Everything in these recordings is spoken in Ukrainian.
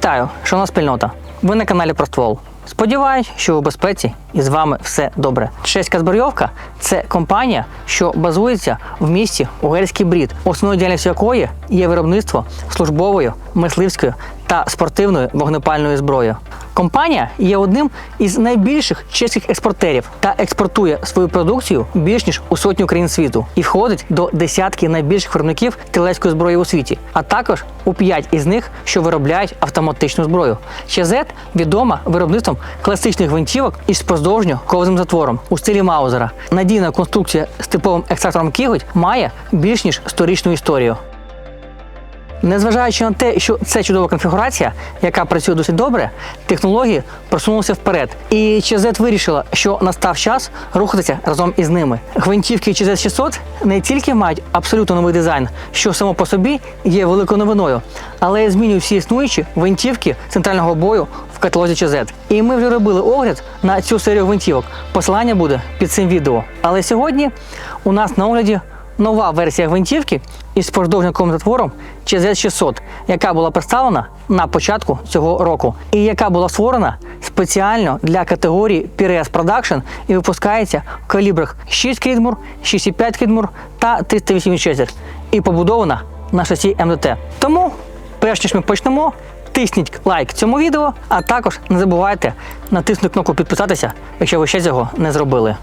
Вітаю, шановна спільнота. Ви на каналі про ствол. Сподіваюсь, що ви у безпеці і з вами все добре. Чеська збройовка це компанія, що базується в місті Угельський Брід, основною діяльністю якої є виробництво службової, мисливської та спортивної вогнепальної зброї. Компанія є одним із найбільших чеських експортерів та експортує свою продукцію більш ніж у сотню країн світу і входить до десятки найбільших виробників стрілецької зброї у світі, а також у п'ять із них, що виробляють автоматичну зброю. ЧЗ відома виробництвом класичних гвинтівок із поздовжньо ковзним затвором у стилі Маузера. Надійна конструкція з типовим екстрактором кіготь має більш ніж сторічну історію. Незважаючи на те, що це чудова конфігурація, яка працює досить добре, технології просунулися вперед. І ЧЗ вирішила, що настав час рухатися разом із ними. Гвинтівки ЧЗ 600 не тільки мають абсолютно новий дизайн, що само по собі є великою новиною, але й змінюють всі існуючі гвинтівки центрального бою в каталозі ЧЗ. І ми вже робили огляд на цю серію гвинтівок. Посилання буде під цим відео. Але сьогодні у нас на огляді нова версія гвинтівки із продовжниковим затвором ЧЗ-600, яка була представлена на початку цього року, і яка була створена спеціально для категорії Pires Production і випускається в калібрах 6 Крідмур, 6,5 Крідмур та 380 і побудована на шасі МДТ. Тому, перш ніж ми почнемо, тисніть лайк цьому відео, а також не забувайте натиснути кнопку підписатися, якщо ви ще цього не зробили.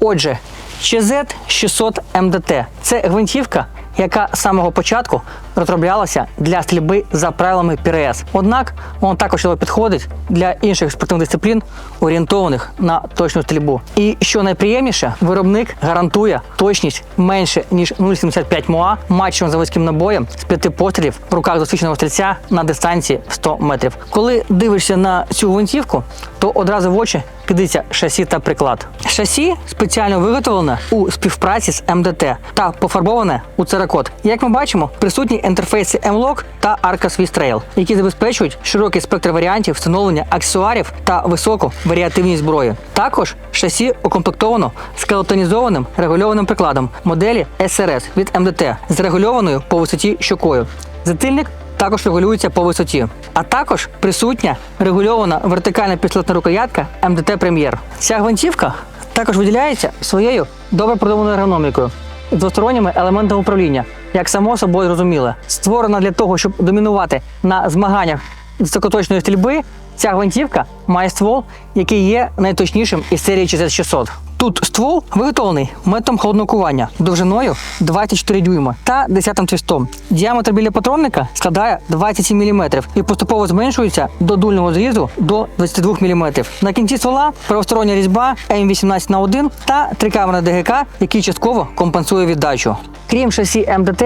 Отже, ЧЗ 600 МДТ це гвинтівка, яка з самого початку розроблялася для стрільби за правилами ПРС. Однак вона також підходить для інших спортивних дисциплін, орієнтованих на точну стрільбу. І що найприємніше, виробник гарантує точність менше ніж 0,75 МОА матчевим заводським набоєм з п'яти пострілів в руках досвідченого стрільця на дистанції 100 метрів. Коли дивишся на цю гвинтівку, то одразу в очі кидається шасі та приклад. Шасі спеціально виготовлене у співпраці з МДТ та пофарбоване у церакот. Як ми бачимо, присутні інтерфейси M-Lock та Arca Swiss Trail, які забезпечують широкий спектр варіантів встановлення аксесуарів та високу варіативність зброї. Також шасі укомплектовано скелетонізованим регульованим прикладом моделі SRS від МДТ з регульованою по висоті щокою. Затильник також регулюється по висоті. А також присутня регульована вертикальна пістолетна рукоятка МДТ Прем'єр. Ця гвинтівка також виділяється своєю добре продуманою ергономікою двосторонніми елементами управління, як само собою зрозуміле. Створена для того, щоб домінувати на змаганнях високоточної стрільби, ця гвинтівка має ствол, який є найточнішим із серії ЧЗ 600. Тут ствол виготовлений методом холодного кування довжиною 24 дюйма та 10 твістом. Діаметр біля патронника складає 27 мм і поступово зменшується до дульного зрізу до 22 мм. На кінці ствола правостороння різьба М18 на 1 та трикамерна ДГК, який частково компенсує віддачу. Крім шасі МДТ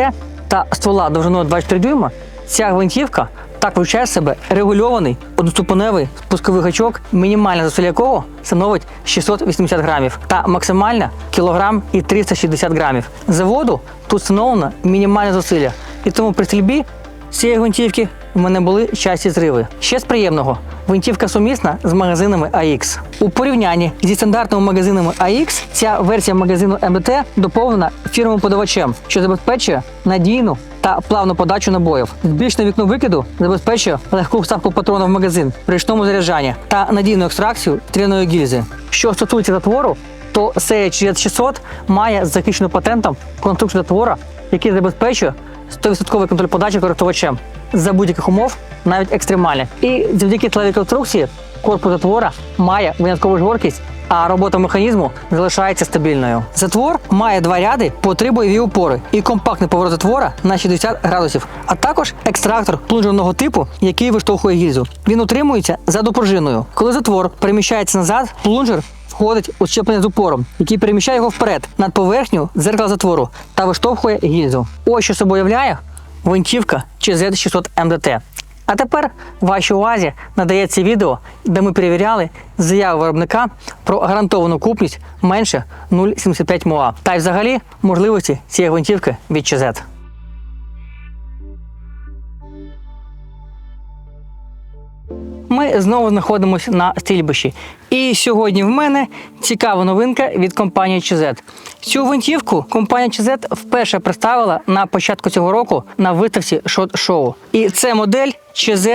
та ствола довжиною 24 дюйма, ця гвинтівка так включає в себе регульований одноступеневий спусковий гачок, мінімальна зусилля якого становить 680 грамів, та максимальна кілограм і 360 грамів. Заводу тут встановлено мінімальне зусилля, і тому при стрільбі цієї гвинтівки в мене були часті зриви. Ще з приємного. Гвинтівка сумісна з магазинами AX. У порівнянні зі стандартними магазинами AX ця версія магазину МДТ доповнена фірмовим подавачем, що забезпечує надійну та плавну подачу набоїв. Збільшене вікно викиду забезпечує легку вставку патрона в магазин при ручному заряджанні та надійну екстракцію тряної гільзи. Що стосується затвору, то серія 600 має захищену патентом конструкцію затвора, який забезпечує 100% контроль подачі користувачем за будь-яких умов, навіть екстремальних. І завдяки тлевій конструкції корпус затвора має виняткову жорсткість, а робота механізму залишається стабільною. Затвор має два ряди по три бойові опори і компактний поворот затвора на 60 градусів, а також екстрактор плунжерного типу, який виштовхує гільзу. Він утримується заду пружиною. Коли затвор переміщається назад, плунжер входить у щеплення з упором, який переміщає його вперед над поверхню дзеркала затвору та виштовхує гільзу. Ось що собою являє гвинтівка ЧЗ-600 МДТ. А тепер вашій увазі надається відео, де ми перевіряли заяву виробника про гарантовану купність менше 0,75 МОА та й взагалі можливості цієї гвинтівки від ЧЗ. Ми знову знаходимося на стрільбищі. І сьогодні в мене цікава новинка від компанії ЧЗ. Цю гвинтівку компанія ЧЗ вперше представила на початку цього року на виставці Шот Шоу. І це модель ЧЗ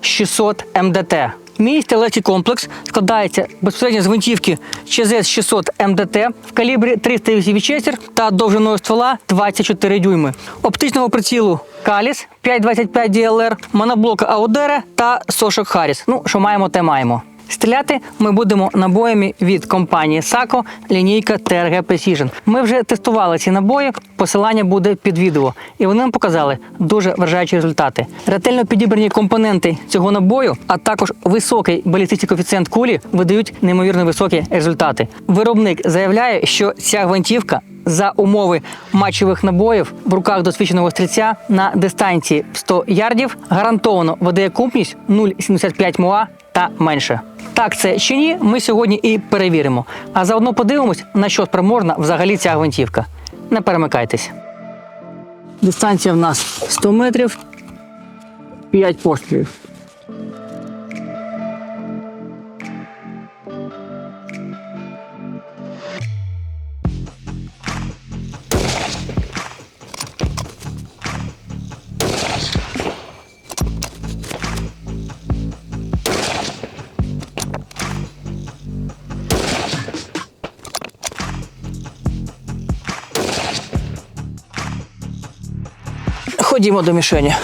600 МДТ. Мій стрілецький комплекс складається безпосередньо з гвинтівки ЧЗ 600 МДТ в калібрі 308 Вічестер та довжиною ствола 24 дюйми, оптичного прицілу Каліс 525 DLR, моноблока Аудера та сошок Харіс. Ну, що маємо, те маємо. Стріляти ми будемо набоями від компанії SACO лінійка TRG Precision. Ми вже тестували ці набої, посилання буде під відео, і вони нам показали дуже вражаючі результати. Ретельно підібрані компоненти цього набою, а також високий балістичний коефіцієнт кулі видають неймовірно високі результати. Виробник заявляє, що ця гвинтівка за умови матчевих набоїв в руках досвідченого стрільця на дистанції 100 ярдів гарантовано видає купність 0,75 МОА та менше. Так це чи ні, ми сьогодні і перевіримо. А заодно подивимось, на що спроможна взагалі ця гвинтівка. Не перемикайтесь. Дистанція в нас 100 метрів, 5 пострілів. Ходімо до мішені.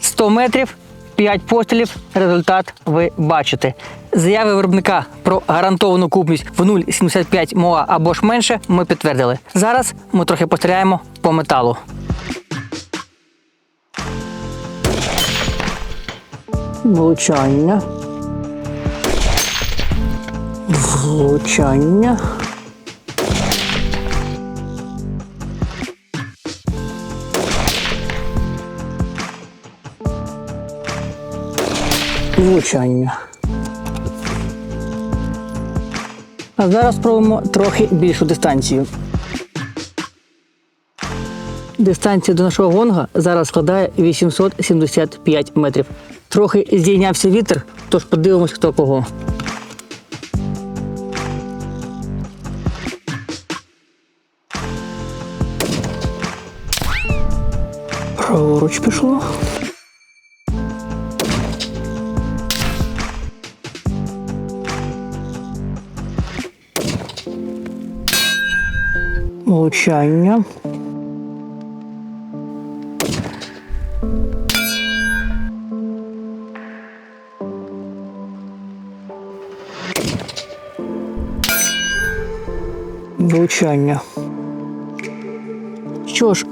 Сто метрів, 5 пострілів. Результат ви бачите. Заяви виробника про гарантовану купність в 0,75 МОА або ж менше ми підтвердили. Зараз ми трохи постріляємо по металу. Влучання. Влучання. Влучання. А зараз спробуємо трохи більшу дистанцію. Дистанція до нашого гонга зараз складає 875 метрів. Трохи здійнявся вітер, тож подивимось, хто кого. праворуч пішло. Влучання. Влучання. Що ж,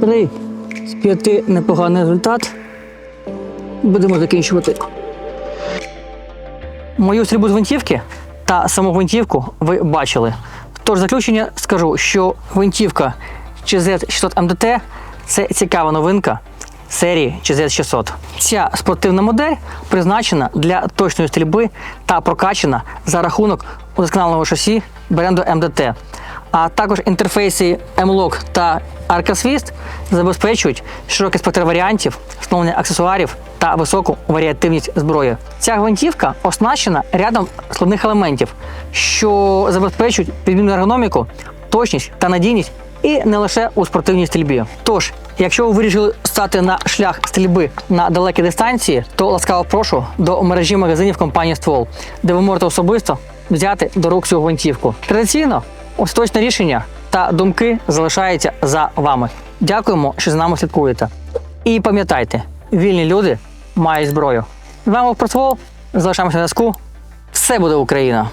три з п'яти непоганий результат. Будемо закінчувати. Мою стрільбу з гвинтівки та саму гвинтівку ви бачили. Тож заключення скажу, що гвинтівка CZ600 MDT – це цікава новинка серії CZ600. Ця спортивна модель призначена для точної стрільби та прокачана за рахунок удосконаленого шасі бренду MDT. А також інтерфейси M-Lock та Arca Swist забезпечують широкий спектр варіантів, встановлення аксесуарів та високу варіативність зброї. Ця гвинтівка оснащена рядом складних елементів, що забезпечують підмінну ергономіку, точність та надійність і не лише у спортивній стрільбі. Тож, якщо ви вирішили стати на шлях стрільби на далекі дистанції, то ласкаво прошу до мережі магазинів компанії Ствол, де ви можете особисто взяти до рук цю гвинтівку. Традиційно остаточне рішення та думки залишаються за вами. Дякуємо, що з нами слідкуєте. І пам'ятайте, вільні люди мають зброю. З вами Протвол, залишаємося на зв'язку. Все буде Україна!